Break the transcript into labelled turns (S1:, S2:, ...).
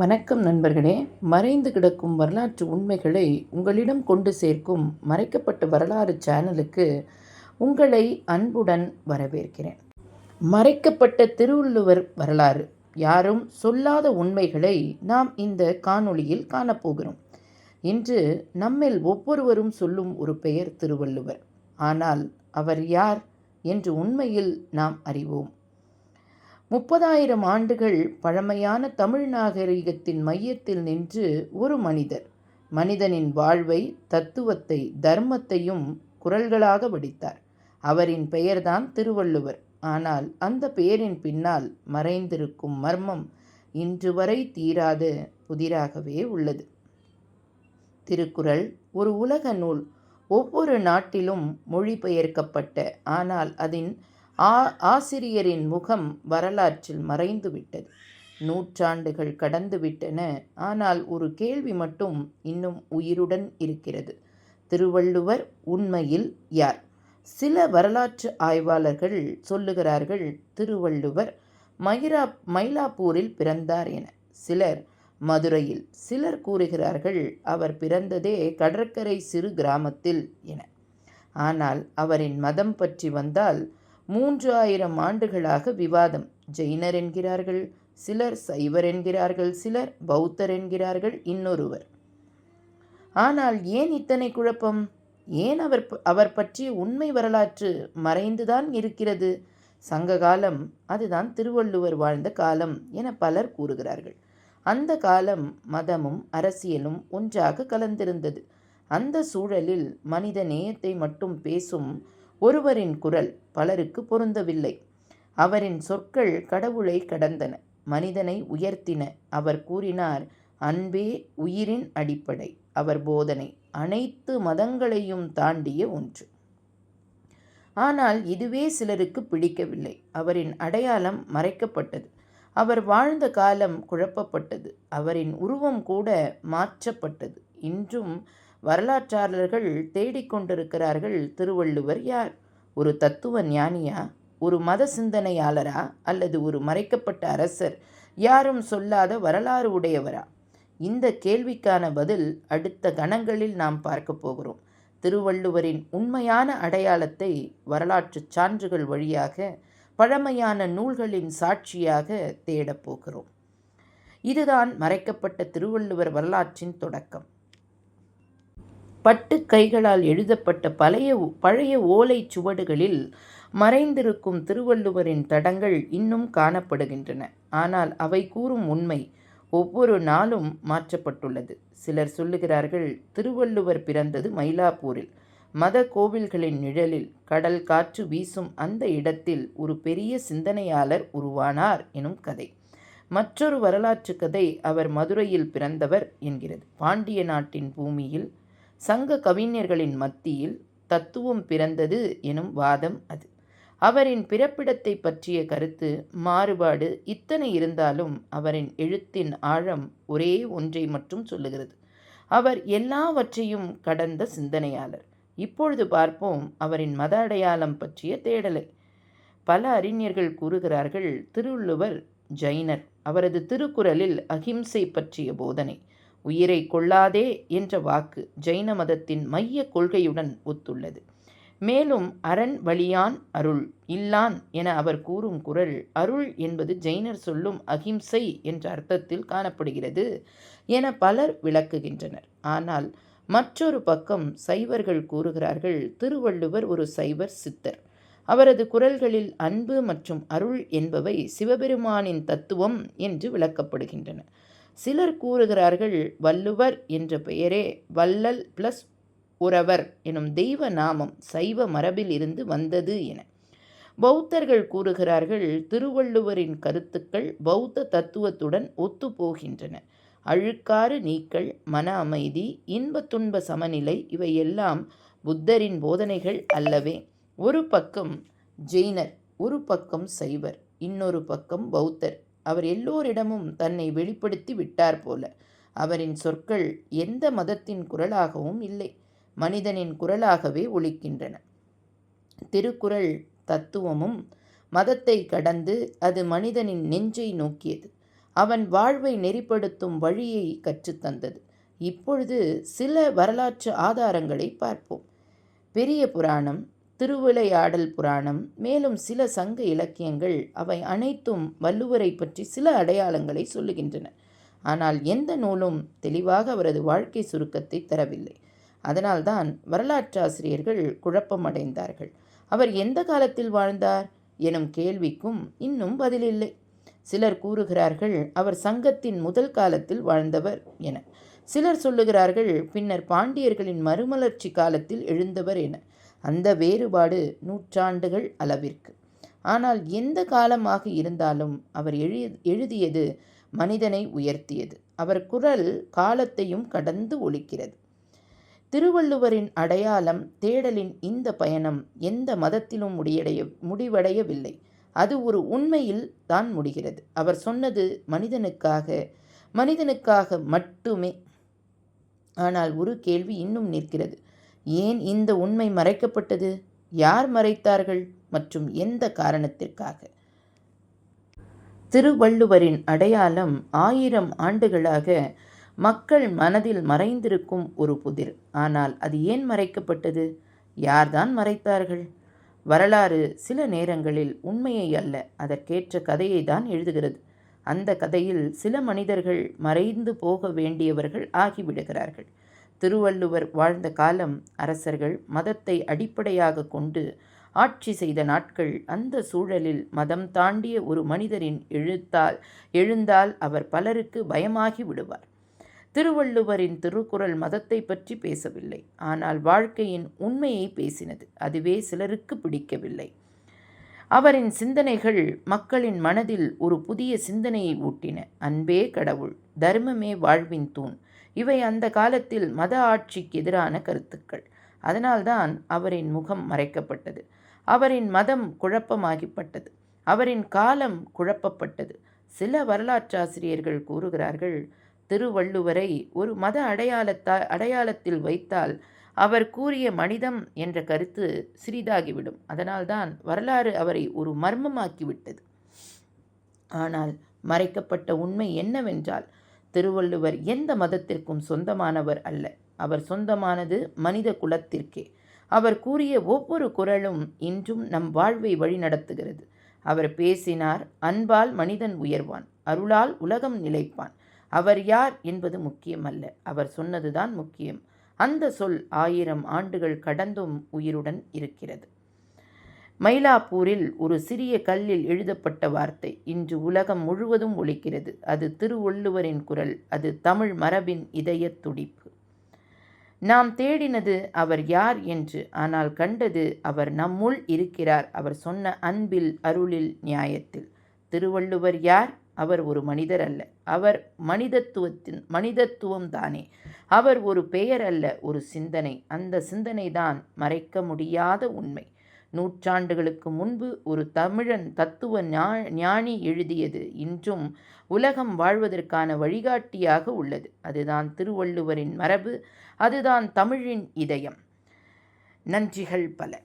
S1: வணக்கம் நண்பர்களே. மறைந்து கிடக்கும் வரலாற்று உண்மைகளை உங்களிடம் கொண்டு சேர்க்கும் மறைக்கப்பட்ட வரலாறு சேனலுக்கு உங்களை அன்புடன் வரவேற்கிறேன். மறைக்கப்பட்ட திருவள்ளுவர் வரலாறு. யாரும் சொல்லாத உண்மைகளை நாம் இந்த காணொளியில் காணப்போகிறோம். இன்று நம்மில் ஒவ்வொருவரும் சொல்லும் ஒரு பெயர் திருவள்ளுவர். ஆனால் அவர் யார் என்று உண்மையில் நாம் அறிவோம். முப்பதாயிரம் ஆண்டுகள் பழமையான தமிழ் நாகரிகத்தின் மையத்தில் நின்று ஒரு மனிதர். மனிதனின் வாழ்வை தத்துவத்தை தர்மத்தையும் குரல்களாக வடித்தார். அவரின் பெயர்தான் திருவள்ளுவர். ஆனால் அந்த பெயரின் பின்னால் மறைந்திருக்கும் மர்மம் இன்று வரை தீராத புதிராகவே உள்ளது. திருக்குறள் ஒரு உலக நூல். ஒவ்வொரு நாட்டிலும் மொழிபெயர்க்கப்பட்ட ஆனால் அதன் ஆ ஆசிரியரின் முகம் வரலாற்றில் மறைந்துவிட்டது. நூற்றாண்டுகள் கடந்துவிட்டன. ஆனால் ஒரு கேள்வி மட்டும் இன்னும் உயிருடன் இருக்கிறது. திருவள்ளுவர் உண்மையில் யார்? சில வரலாற்று ஆய்வாளர்கள் சொல்லுகிறார்கள் திருவள்ளுவர் மயிரா மயிலாப்பூரில் பிறந்தார் என. சிலர் மதுரையில் சிலர் கூறுகிறார்கள் அவர் பிறந்ததே கடற்கரை சிறு கிராமத்தில் என. ஆனால் அவரின் மதம் பற்றி வந்தால் மூன்று ஆயிரம் ஆண்டுகளாக விவாதம். ஜெயினர் என்கிறார்கள் சிலர் சைவர் என்கிறார்கள் சிலர் பௌத்தர் என்கிறார்கள் இன்னொருவர். ஆனால் ஏன் இத்தனை குழப்பம்? ஏன் அவர் அவர் பற்றிய உண்மை வரலாற்று மறைந்துதான் இருக்கிறது? சங்க காலம் அதுதான் திருவள்ளுவர் வாழ்ந்த காலம் என பலர் கூறுகிறார்கள். அந்த காலம் மதமும் அரசியலும் ஒன்றாக கலந்திருந்தது. அந்த சூழலில் மனித நேயத்தை மட்டும் பேசும் ஒருவரின் குரல் பலருக்கு பொருந்தவில்லை. அவரின் சொற்கள் கடவுளை கடந்தன மனிதனை உயர்த்தின. அவர் கூறினார் அன்பே உயிரின் அடிப்படை அவர் போதனை அனைத்து மதங்களையும் தாண்டிய ஒன்று. ஆனால் இதுவே சிலருக்கு பிடிக்கவில்லை. அவரின் அடையாளம் மறைக்கப்பட்டது. அவர் வாழ்ந்த காலம் குழப்பப்பட்டது. அவரின் உருவம் கூட மாற்றப்பட்டது. இன்றும் வரலாற்றாளர்கள் தேடிக்கொண்டிருக்கிறார்கள் திருவள்ளுவர் யார்? ஒரு தத்துவ ஞானியா? ஒரு மத சிந்தனையாளரா? அல்லது ஒரு மறைக்கப்பட்ட அரசர்? யாரும் சொல்லாத வரலாறு உடையவரா? இந்த கேள்விக்கான பதில் அடுத்த கணங்களில் நாம் பார்க்க போகிறோம். திருவள்ளுவரின் உண்மையான அடையாளத்தை வரலாற்று சான்றுகள் வழியாக பழமையான நூல்களின் சாட்சியாக தேடப் போகிறோம். இதுதான் மறைக்கப்பட்ட திருவள்ளுவர் வரலாற்றின் தொடக்கம். பட்டு கைகளால் எழுதப்பட்ட பழைய பழைய ஓலை சுவடுகளில் மறைந்திருக்கும் திருவள்ளுவரின் தடங்கள் இன்னும் காணப்படுகின்றன. ஆனால் அவை கூறும் உண்மை ஒவ்வொரு நாளும் மாற்றப்பட்டுள்ளது. சிலர் சொல்லுகிறார்கள் திருவள்ளுவர் பிறந்தது மயிலாப்பூரில். மத கோவில்களின் நிழலில் கடல் காற்று வீசும் அந்த இடத்தில் ஒரு பெரிய சிந்தனையாளர் உருவானார் எனும் கதை. மற்றொரு வரலாற்று கதை அவர் மதுரையில் பிறந்தவர் என்கிறது. பாண்டிய நாட்டின் பூமியில் சங்க கவிஞர்களின் மத்தியில் தத்துவம் பிறந்தது எனும் வாதம் அது. அவரின் பிறப்பிடத்தை பற்றிய கருத்து மாறுபாடு இத்தனை இருந்தாலும் அவரின் எழுத்தின் ஆழம் ஒரே ஒன்றை மட்டும் சொல்லுகிறது. அவர் எல்லாவற்றையும் கடந்த சிந்தனையாளர். இப்பொழுது பார்ப்போம் அவரின் மத அடையாளம் பற்றிய தேடலை. பல அறிஞர்கள் கூறுகிறார்கள் திருவள்ளுவர் ஜைனர் அவரது திருக்குறளில் அகிம்சை பற்றிய போதனை. உயிரை கொள்ளாதே என்ற வாக்கு ஜைன மதத்தின் மைய கொள்கையுடன் ஒத்துள்ளது. மேலும் அரண் வழியான் அருள் இல்லான் என அவர் கூறும் குரல் அருள் என்பது ஜெயினர் சொல்லும் அகிம்சை என்ற அர்த்தத்தில் காணப்படுகிறது என பலர் விளக்குகின்றனர். ஆனால் மற்றொரு பக்கம் சைவர்கள் கூறுகிறார்கள் திருவள்ளுவர் ஒரு சைவர் சித்தர். அவரது குரல்களில் அன்பு மற்றும் அருள் என்பவை சிவபெருமானின் தத்துவம் என்று விளக்கப்படுகின்றன. சிலர் கூறுகிறார்கள் வள்ளுவர் என்ற பெயரே வள்ளல் பிளஸ் உறவர் எனும் தெய்வ நாமம் சைவ மரபில் இருந்து வந்தது என. பௌத்தர்கள் கூறுகிறார்கள் திருவள்ளுவரின் கருத்துக்கள் பௌத்த தத்துவத்துடன் ஒத்துப்போகின்றன அழுக்காறு நீக்கல் மன அமைதி இன்ப துன்ப சமநிலை இவையெல்லாம் புத்தரின் போதனைகள் அல்லவே. ஒரு பக்கம் ஜெயினர் ஒரு பக்கம் சைவர் இன்னொரு பக்கம் பௌத்தர். அவர் எல்லோரிடமும் தன்னை வெளிப்படுத்தி விட்டார் போல. அவரின் சொற்கள் எந்த மதத்தின் குரலாகவும் இல்லை மனிதனின் குரலாகவே ஒழிக்கின்றன திருக்குறள் தத்துவமும் மதத்தை கடந்து அது மனிதனின் நெஞ்சை நோக்கியது. அவன் வாழ்வை நெறிப்படுத்தும் வழியை கற்றுத்தந்தது. இப்பொழுது சில வரலாற்று ஆதாரங்களை பார்ப்போம். பெரிய புராணம் திருவிளையாடல் புராணம் மேலும் சில சங்க இலக்கியங்கள் அவை அனைத்தும் வள்ளுவரை பற்றி சில அடையாளங்களை சொல்லுகின்றன. ஆனால் எந்த நூலும் தெளிவாக அவரது வாழ்க்கை சுருக்கத்தை தரவில்லை. அதனால்தான் வரலாற்றாசிரியர்கள் குழப்பமடைந்தார்கள் அவர் எந்த காலத்தில் வாழ்ந்தார் எனும் கேள்விக்கும் இன்னும் பதிலில்லை. சிலர் கூறுகிறார்கள் அவர் சங்கத்தின் முதல் காலத்தில் வாழ்ந்தவர் என. சிலர் சொல்லுகிறார்கள் பின்னர் பாண்டியர்களின் மறுமலர்ச்சி காலத்தில் எழுந்தவர் என. அந்த வேறுபாடு நூற்றாண்டுகள் அளவிற்கு. ஆனால் எந்த காலமாக இருந்தாலும் அவர் எழு எழுதியது மனிதனை உயர்த்தியது. அவர் குரல் காலத்தையும் கடந்து ஒழிக்கிறது. திருவள்ளுவரின் அடையாளம் தேடலின் இந்த பயணம் எந்த மதத்திலும் முடியடைய முடிவடையவில்லை. அது ஒரு உண்மையில் தான் முடிகிறது. அவர் சொன்னது மனிதனுக்காக மனிதனுக்காக மட்டுமே. ஆனால் ஒரு கேள்வி இன்னும் நிற்கிறது. ஏன் இந்த உண்மை மறைக்கப்பட்டது? யார் மறைத்தார்கள்? மற்றும் எந்த காரணத்திற்காக? திருவள்ளுவரின் அடையாளம் ஆயிரம் ஆண்டுகளாக மக்கள் மனதில் மறைந்திருக்கும் ஒரு புதிர். ஆனால் அது ஏன் மறைக்கப்பட்டது? யார்தான் மறைத்தார்கள்? வரலாறு சில நேரங்களில் உண்மையை அல்ல அதற்கேற்ற கதையை தான் எழுதுகிறது. அந்த கதையில் சில மனிதர்கள் மறைந்து போக வேண்டியவர்கள் ஆகிவிடுகிறார்கள். திருவள்ளுவர் வாழ்ந்த காலம் அரசர்கள் மதத்தை அடிப்படையாக கொண்டு ஆட்சி செய்த நாட்கள் அந்த சூழலில் மதம் தாண்டிய ஒரு மனிதரின் எழுத்தால் எழுந்தால் அவர் பலருக்கு பயமாகி விடுவார். திருவள்ளுவரின் திருக்குறள் மதத்தை பற்றி பேசவில்லை. ஆனால் வாழ்க்கையின் உண்மையை பேசினது. அதுவே சிலருக்கு பிடிக்கவில்லை. அவரின் சிந்தனைகள் மக்களின் மனதில் ஒரு புதிய சிந்தனையை ஊட்டின. அன்பே கடவுள் தர்மமே வாழ்வின் தூண். இவை அந்த காலத்தில் மத ஆட்சிக்கு எதிரான கருத்துக்கள். அதனால்தான் அவரின் முகம் மறைக்கப்பட்டது. அவரின் மதம் குழப்பமாகிப்பட்டது. அவரின் காலம் குழப்பப்பட்டது. சில வரலாற்றாசிரியர்கள் கூறுகிறார்கள் திருவள்ளுவரை ஒரு மத அடையாளத்தா அடையாளத்தில் வைத்தால் அவர் கூறிய மனிதம் என்ற கருத்து சிறிதாகிவிடும். அதனால்தான் வரலாறு அவரை ஒரு மர்மமாக்கிவிட்டது. ஆனால் மறைக்கப்பட்ட உண்மை என்னவென்றால் திருவள்ளுவர் எந்த மதத்திற்கும் சொந்தமானவர் அல்ல. அவர் சொந்தமானது மனித குலத்திற்கே. அவர் கூறிய ஒவ்வொரு குரலும் இன்றும் நம் வாழ்வை வழிநடத்துகிறது அவர் பேசினார் அன்பால் மனிதன் உயர்வான் அருளால் உலகம் நிலைப்பான். அவர் யார் என்பது முக்கியமல்ல. அவர் சொன்னதுதான் முக்கியம். அந்த சொல் ஆயிரம் ஆண்டுகள் கடந்தும் உயிருடன் இருக்கிறது. மயிலாப்பூரில் ஒரு சிறிய கல்லில் எழுதப்பட்ட வார்த்தை. இன்று உலகம் முழுவதும் ஒழிக்கிறது அது திருவள்ளுவரின் குரல். அது தமிழ் மரபின் இதய துடிப்பு. நாம் தேடினது அவர் யார் என்று ஆனால் கண்டது அவர் நம்முள் இருக்கிறார். அவர் சொன்ன அன்பில் அருளில் நியாயத்தில். திருவள்ளுவர் யார்? அவர் ஒரு மனிதர் அல்ல. அவர் மனிதத்துவத்தின் மனிதத்துவம் தானே. அவர் ஒரு பெயர் அல்ல ஒரு சிந்தனை. அந்த சிந்தனை தான் மறைக்க முடியாத உண்மை. நூற்றாண்டுகளுக்கு முன்பு ஒரு தமிழன் தத்துவ ஞானி எழுதியது. இன்றும் உலகம் வாழ்வதற்கான வழிகாட்டியாக உள்ளது. அதுதான் திருவள்ளுவரின் மரபு. அதுதான் தமிழின் இதயம். நன்றிகள் பல.